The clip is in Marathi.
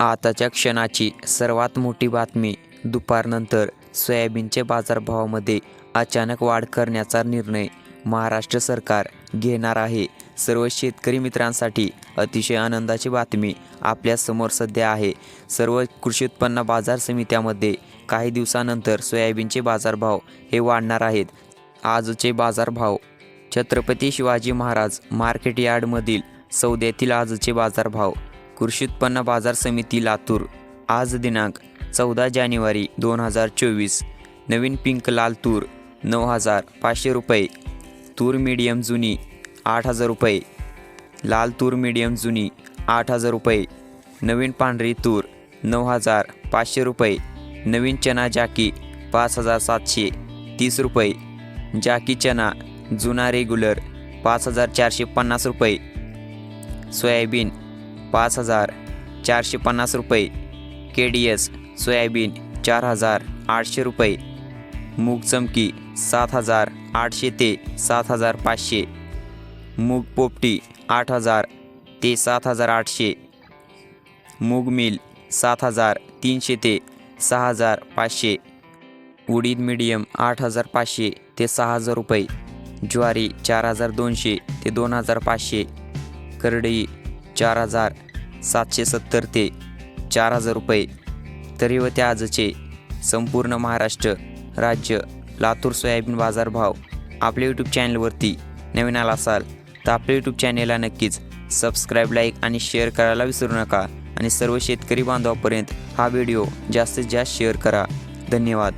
आताच्या क्षणाची सर्वात मोठी बातमी दुपारनंतर सोयाबीनचे बाजारभावामध्ये अचानक वाढ करण्याचा निर्णय महाराष्ट्र सरकार घेणार आहे. सर्व शेतकरी मित्रांसाठी अतिशय आनंदाची बातमी आपल्यासमोर सध्या आहे. सर्व कृषी उत्पन्न बाजार समित्यामध्ये काही दिवसानंतर सोयाबीनचे बाजारभाव हे वाढणार आहेत. आजचे बाजारभाव छत्रपती शिवाजी महाराज मार्केट यार्डमधील सौद्यातील आजचे बाजारभाव कृषी उत्पन्न बाजार समिती लातूर. आज दिनांक चौदा जानेवारी दोन हजार चोवीस. नवीन पिंक लाल तूर नऊ हजार पाचशे रुपये. तूर मीडियम जुनी आठ हजार रुपये. लाल तूर मीडियम जुनी आठ हजार रुपये. नवीन पांढरी तूर नऊ हजार पाचशे रुपये. नवीन चना जाकी पाच हजार सातशे. तीस रुपये. जाकी चना जुना रेग्युलर पाच हजार चारशे पन्नास रुपये. सोयाबीन पाच हजार चारशे पन्नास रुपये. के डी एस सोयाबीन चार हजार आठशे रुपये. मूग चमकी सात हजार आठशे ते सात हजार पाचशे. मूग पोपटी आठ हजार ते सात हजार आठशे. मूग मिल सात हजार तीनशे ते सहा हजार पाचशे. उडीद मीडियम आठ हजार पाचशे ते सहा हजार रुपये. ज्वारी चार हजार दोनशे ते दोन हजार पाचशे. करडई चार हजार सातशे सत्तर ते चार हजार रुपये. तरी व त्या आजचे संपूर्ण महाराष्ट्र राज्य लातूर सोयाबीन बाजारभाव आपल्या यूट्यूब चॅनलवरती नवीन आला असाल तर आपल्या यूट्यूब चॅनेलला नक्कीच सबस्क्राईब लाईक आणि शेअर करायला विसरू नका. आणि सर्व शेतकरी बांधवापर्यंत हा व्हिडिओ जास्तीत जास्त शेअर करा. धन्यवाद.